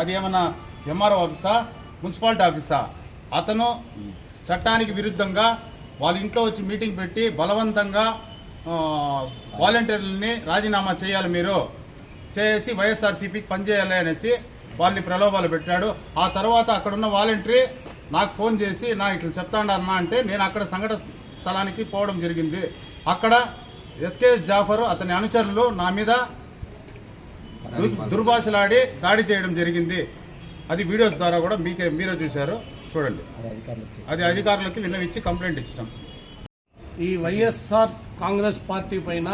అది ఏమన్నా MRO ఆఫీసా municipality ఆఫీసా? అతను చట్టానికి విరుద్ధంగా వాళ్ళ ఇంట్లో వచ్చి మీటింగ్ పెట్టి బలవంతంగా వాలంటీర్లని రాజీనామా చేయాలి మీరు. చేసి వైఎస్ఆర్సీపీకి పనిచేయాలి అనేసి వాళ్ళని ప్రలోభాలు పెట్టాడు. ఆ తర్వాత అక్కడున్న వాలంటరీ నాకు ఫోన్ చేసి నా ఇట్లా చెప్తాడన్నా అంటే నేను అక్కడ సంఘటన స్థలానికి పోవడం జరిగింది. అక్కడ ఎస్కేఎస్ జాఫర్ అతని అనుచరులు నా మీద దుర్భాషలాడి దాడి చేయడం జరిగింది. అది వీడియోస్ ద్వారా కూడా మీకే మీరే చూశారు. చూడండి. అది అధికారులకి విన్నవించి కంప్లైంట్ ఇచ్చినాం. ఈ వైఎస్ఆర్ కాంగ్రెస్ పార్టీ పైన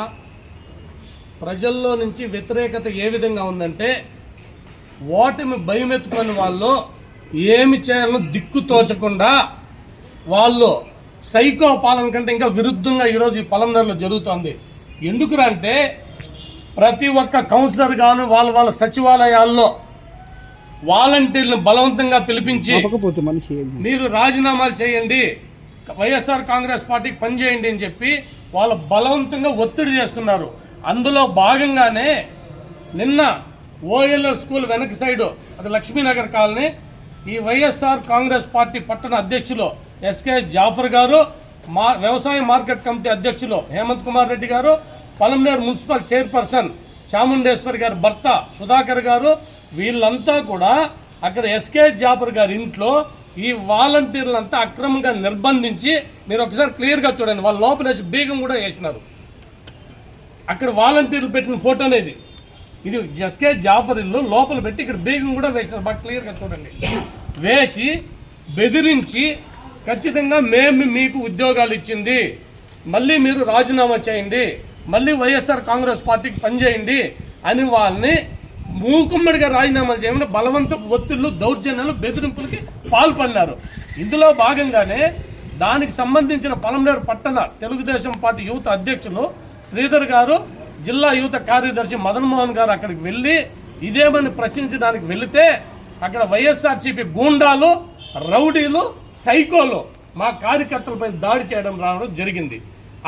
ప్రజల్లో నుంచి వ్యతిరేకత ఏ విధంగా ఉందంటే ఓటమి భయమెత్తుకొని వాళ్ళు ఏమి చేయాలో దిక్కు తోచకుండా వాళ్ళు సైకో పాలన కంటే ఇంకా విరుద్ధంగా ఈరోజు ఈ పొలంనర్లో జరుగుతోంది. ఎందుకురా అంటే ప్రతి ఒక్క కౌన్సిలర్ గాను వాళ్ళ వాళ్ళ సచివాలయాల్లో వాలంటీర్లు బలవంతంగా పిలిపించి మీరు రాజీనామాలు చేయండి వైఎస్ఆర్ కాంగ్రెస్ పార్టీకి పనిచేయండి అని చెప్పి వాళ్ళు బలవంతంగా ఒత్తిడి చేస్తున్నారు. అందులో భాగంగానే నిన్న ఓఎల్ఎల్ స్కూల్ వెనక సైడు అది లక్ష్మీనగర్ కాలనీ ఈ వైఎస్ఆర్ కాంగ్రెస్ పార్టీ పట్టణ అధ్యక్షులు ఎస్కేఎస్ జాఫర్ గారు మా వ్యవసాయ మార్కెట్ కమిటీ అధ్యక్షులు హేమంత్ కుమార్ రెడ్డి గారు పలమనేరు మున్సిపల్ చైర్పర్సన్ చాముండేశ్వర్ గారి భర్త సుధాకర్ గారు వీళ్ళంతా కూడా అక్కడ ఎస్కే జాఫర్ గారి ఇంట్లో ఈ వాలంటీర్లంతా అక్రమంగా నిర్బంధించి మీరు ఒకసారి క్లియర్గా చూడండి వాళ్ళ లోపల వేసి బీగం కూడా వేసినారు. అక్కడ వాలంటీర్లు పెట్టిన ఫోటో అనేది. ఇది ఎస్కే జాఫర్ ఇల్లు లోపల పెట్టి ఇక్కడ బీగం కూడా వేసినారు బాగా క్లియర్గా చూడండి. వేసి బెదిరించి ఖచ్చితంగా మేము మీకు ఉద్యోగాలు ఇచ్చింది మళ్ళీ మీరు రాజీనామా చేయండి మళ్ళీ వైఎస్ఆర్ కాంగ్రెస్ పార్టీకి పనిచేయండి అని వాళ్ళని మూకుమ్మడిగా రాజీనామాలు చేయమని బలవంత ఒత్తిళ్ళు దౌర్జన్యాలు బెదిరింపులకి పాల్పడినారు. ఇందులో భాగంగానే దానికి సంబంధించిన పలమనేరు పట్టణ తెలుగుదేశం పార్టీ యువత అధ్యక్షులు శ్రీధర్ గారు జిల్లా యువత కార్యదర్శి మదన్మోహన్ గారు అక్కడికి వెళ్ళి ఇదేమని ప్రశ్నించడానికి వెళితే అక్కడ వైఎస్ఆర్సీపీ గూండాలు రౌడీలు సైకోలు మా కార్యకర్తలపై దాడి చేయడం రావడం జరిగింది.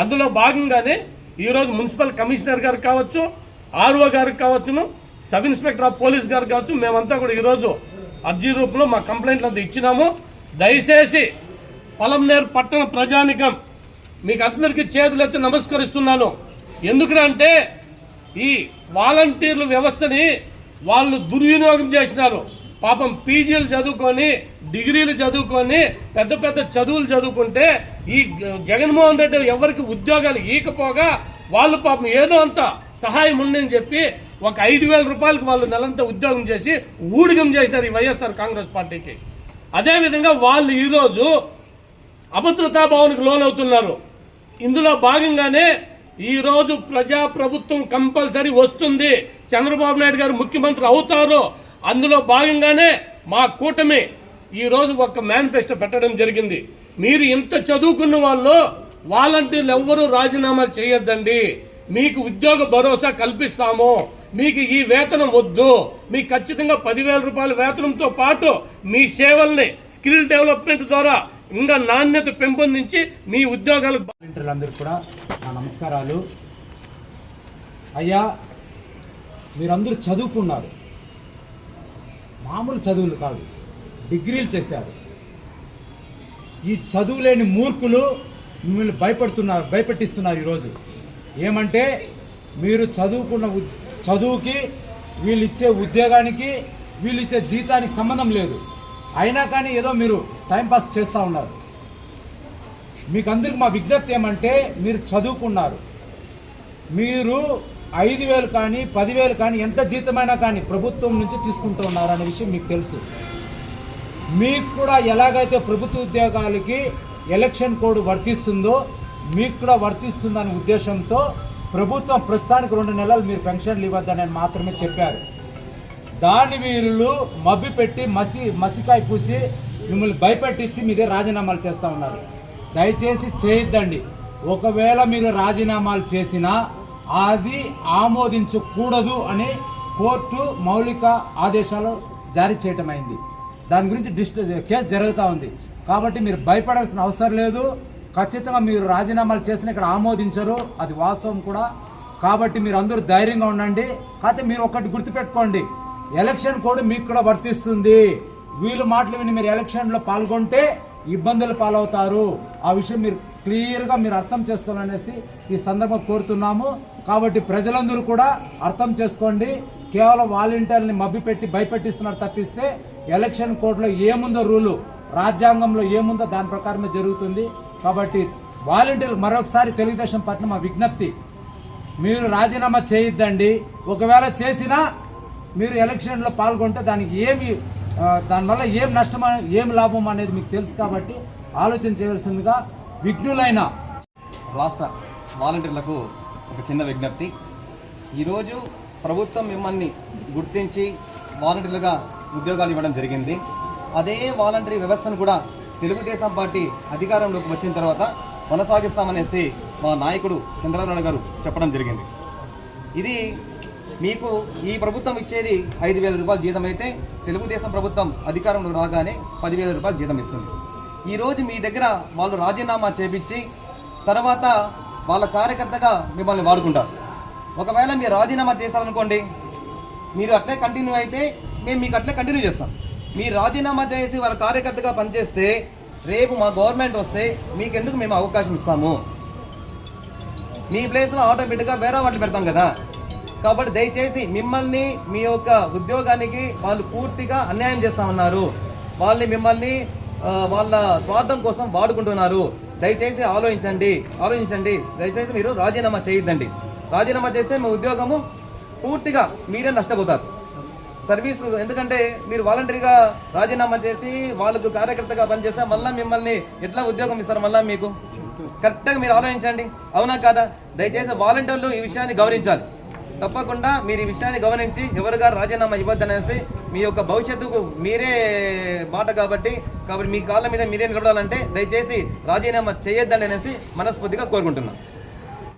అందులో భాగంగానే ఈరోజు మున్సిపల్ కమిషనర్ గారు కావచ్చు ఆర్ఓ గారికి కావచ్చును సబ్ ఇన్స్పెక్టర్ ఆఫ్ పోలీస్ గారు కావచ్చు మేమంతా కూడా ఈరోజు అర్జీ రూపంలో మా కంప్లైంట్లు అంతా ఇచ్చినాము. దయచేసి పొలంనేరు పట్టణ ప్రజానికం మీకు అందరికీ చేతులెత్తి నమస్కరిస్తున్నాను. ఎందుకంటే ఈ వాలంటీర్ల వ్యవస్థని వాళ్ళు దుర్వినియోగం చేసినారు. పాపం పీజీలు చదువుకొని డిగ్రీలు చదువుకొని పెద్ద పెద్ద చదువులు చదువుకుంటే ఈ జగన్మోహన్ రెడ్డి ఎవరికి ఉద్యోగాలు ఈకపోగా వాళ్ళు పాపం ఏదో అంత సహాయం ఉందని చెప్పి ఒక ఐదు వేల రూపాయలకు వాళ్ళు నెలంతా ఉద్యోగం చేసి ఊడిగం చేసినారు ఈ వైఎస్ఆర్ కాంగ్రెస్ పార్టీకి. అదేవిధంగా వాళ్ళు ఈరోజు అభద్రతా భావనకు లోనవుతున్నారు ఇందులో భాగంగానే ఈ రోజు ప్రజా ప్రభుత్వం కంపల్సరీ వస్తుంది. చంద్రబాబు నాయుడు గారు ముఖ్యమంత్రి అవుతారు అందులో భాగంగానే మా కూటమి ఈరోజు ఒక మేనిఫెస్టో పెట్టడం జరిగింది. మీరు ఇంత చదువుకున్న వాళ్ళు వాలంటీర్లు ఎవ్వరూ రాజీనామాలు చేయొద్దండి. మీకు ఉద్యోగ భరోసా కల్పిస్తాము. మీకు ఈ వేతనం వద్దు. మీకు ఖచ్చితంగా పదివేల రూపాయల వేతనంతో పాటు మీ సేవల్ని స్కిల్ డెవలప్మెంట్ ద్వారా ఇంకా నాణ్యత పెంపొందించి మీ ఉద్యోగాలు వాలంటీర్లందరికీ కూడా నా నమస్కారాలు. అయ్యా మీరందరూ చదువుకున్నారు. మామూలు చదువులు కాదు. డిగ్రీలు చేశారు. ఈ చదువులేని మూర్ఖులు మిమ్మల్ని భయపడుతున్నారు భయపెట్టిస్తున్నారు ఈరోజు. ఏమంటే మీరు చదువుకున్న చదువుకి వీళ్ళు ఇచ్చే ఉద్యోగానికి వీళ్ళు ఇచ్చే జీతానికి సంబంధం లేదు. అయినా కానీ ఏదో మీరు టైంపాస్ చేస్తూ ఉన్నారు. మీకు అందరికి మా విజ్ఞప్తి ఏమంటే మీరు చదువుకున్నారు. మీరు ఐదు వేలు కానీ పదివేలు కానీ ఎంత జీతమైనా కానీ ప్రభుత్వం నుంచి తీసుకుంటూ ఉన్నారు అనే విషయం మీకు తెలుసు. మీకు కూడా ఎలాగైతే ప్రభుత్వ ఉద్యోగాలకి ఎలక్షన్ కోడ్ వర్తిస్తుందో మీకు కూడా వర్తిస్తుందనే ఉద్దేశంతో ప్రభుత్వం ప్రస్తుతానికి రెండు నెలలు మీరు పెన్షన్లు ఇవ్వద్దని మాత్రమే చెప్పారు. దాన్ని వీళ్ళు మబ్బి పెట్టి మసి మసికాయ పూసి మిమ్మల్ని భయపెట్టించి మీదే రాజీనామాలు చేస్తూ ఉన్నారు. దయచేసి చేయొద్దండి. ఒకవేళ మీరు రాజీనామాలు చేసినా అది ఆమోదించకూడదు అని కోర్టు మౌలిక ఆదేశాలు జారీ చేయటమైంది. దాని గురించి డిస్ట్ కేసు జరుగుతూ ఉంది. కాబట్టి మీరు భయపడాల్సిన అవసరం లేదు. ఖచ్చితంగా మీరు రాజీనామాలు చేసిన ఇక్కడ ఆమోదించరు. అది వాస్తవం కూడా. కాబట్టి మీరు అందరూ ధైర్యంగా ఉండండి. కాకపోతే మీరు ఒకటి గుర్తుపెట్టుకోండి. ఎలక్షన్ కోడ్ మీకు కూడా వర్తిస్తుంది. వీళ్ళు మాటలు విని మీరు ఎలక్షన్లో పాల్గొంటే ఇబ్బందులు పాలవుతారు. ఆ విషయం మీరు క్లియర్గా మీరు అర్థం చేసుకోవాలనేసి ఈ సందర్భం కోరుతున్నాము. కాబట్టి ప్రజలందరూ కూడా అర్థం చేసుకోండి. కేవలం వాలంటీర్ని మభ్యపెట్టి భయపెట్టిస్తున్నారు తప్పిస్తే ఎలక్షన్ కోడ్లో ఏముందో రూలు రాజ్యాంగంలో ఏముందో దాని ప్రకారమే జరుగుతుంది. కాబట్టి వాలంటీర్లు మరొకసారి తెలుగుదేశం పట్ల మా విజ్ఞప్తి మీరు రాజీనామా చేయొద్దండి. ఒకవేళ చేసినా మీరు ఎలక్షన్లో పాల్గొంటే దానికి ఏమి దానివల్ల ఏం నష్టం ఏం లాభం అనేది మీకు తెలుసు కాబట్టి ఆలోచన చేయవలసిందిగా విఘ్నులైన రాష్ట్ర వాలంటీర్లకు ఒక చిన్న విజ్ఞప్తి. ఈరోజు ప్రభుత్వం మిమ్మల్ని గుర్తించి వాలంటీర్లుగా ఉద్యోగాలు ఇవ్వడం జరిగింది. అదే వాలంటరీ వ్యవస్థను కూడా తెలుగుదేశం పార్టీ అధికారంలోకి వచ్చిన తర్వాత కొనసాగిస్తామనేసి మా నాయకుడు చంద్రబాబు నాయుడు గారు చెప్పడం జరిగింది. ఇది మీకు ఈ ప్రభుత్వం ఇచ్చేది ఐదు వేల రూపాయల జీతం అయితే తెలుగుదేశం ప్రభుత్వం అధికారంలో రాగానే పదివేల రూపాయలు జీతం ఇస్తుంది. ఈరోజు మీ దగ్గర వాళ్ళు రాజీనామా చేపించి తర్వాత వాళ్ళ కార్యకర్తగా మిమ్మల్ని వాడుకుంటారు. ఒకవేళ మీరు రాజీనామా చేశారనుకోండి మీరు అట్లే కంటిన్యూ అయితే మేము మీకు అట్లే కంటిన్యూ చేస్తాం. మీరు రాజీనామా చేసి వాళ్ళ కార్యకర్తగా పనిచేస్తే రేపు మా గవర్నమెంట్ వస్తే మీకెందుకు మేము అవకాశం ఇస్తాము? మీ ప్లేస్లో ఆటోమేటిక్గా వేరే వాటిని పెడతాం కదా. కాబట్టి దయచేసి మిమ్మల్ని మీ యొక్క ఉద్యోగానికి వాళ్ళు పూర్తిగా అన్యాయం చేస్తామన్నారు వాళ్ళని మిమ్మల్ని వాళ్ళ స్వార్థం కోసం వాడుకుంటున్నారు. దయచేసి ఆలోచించండి ఆలోచించండి. దయచేసి మీరు రాజీనామా చేయొద్దండి. రాజీనామా చేస్తే మీ ఉద్యోగము పూర్తిగా మీరే నష్టపోతారు. సర్వీస్ ఎందుకంటే మీరు వాలంటరీగా రాజీనామా చేసి వాళ్ళకు కార్యకర్తగా పనిచేస్తే మళ్ళీ మిమ్మల్ని ఎట్లా ఉద్యోగం ఇస్తారు మళ్ళీ మీకు? కరెక్ట్గా మీరు ఆలోచించండి. అవునా కాదా? దయచేసి వాలంటీర్లు ఈ విషయాన్ని గౌరవించాలి. తప్పకుండా మీరు ఈ విషయాన్ని గమనించి ఎవరుగా రాజీనామా ఇవ్వద్దనేసి మీ యొక్క భవిష్యత్తుకు మీరే బాట కాబట్టి కాబట్టి మీ కాళ్ళ మీద మీరే నిలబడాలంటే దయచేసి రాజీనామా చేయొద్దని అనేసి మనస్ఫూర్తిగా కోరుకుంటున్నాను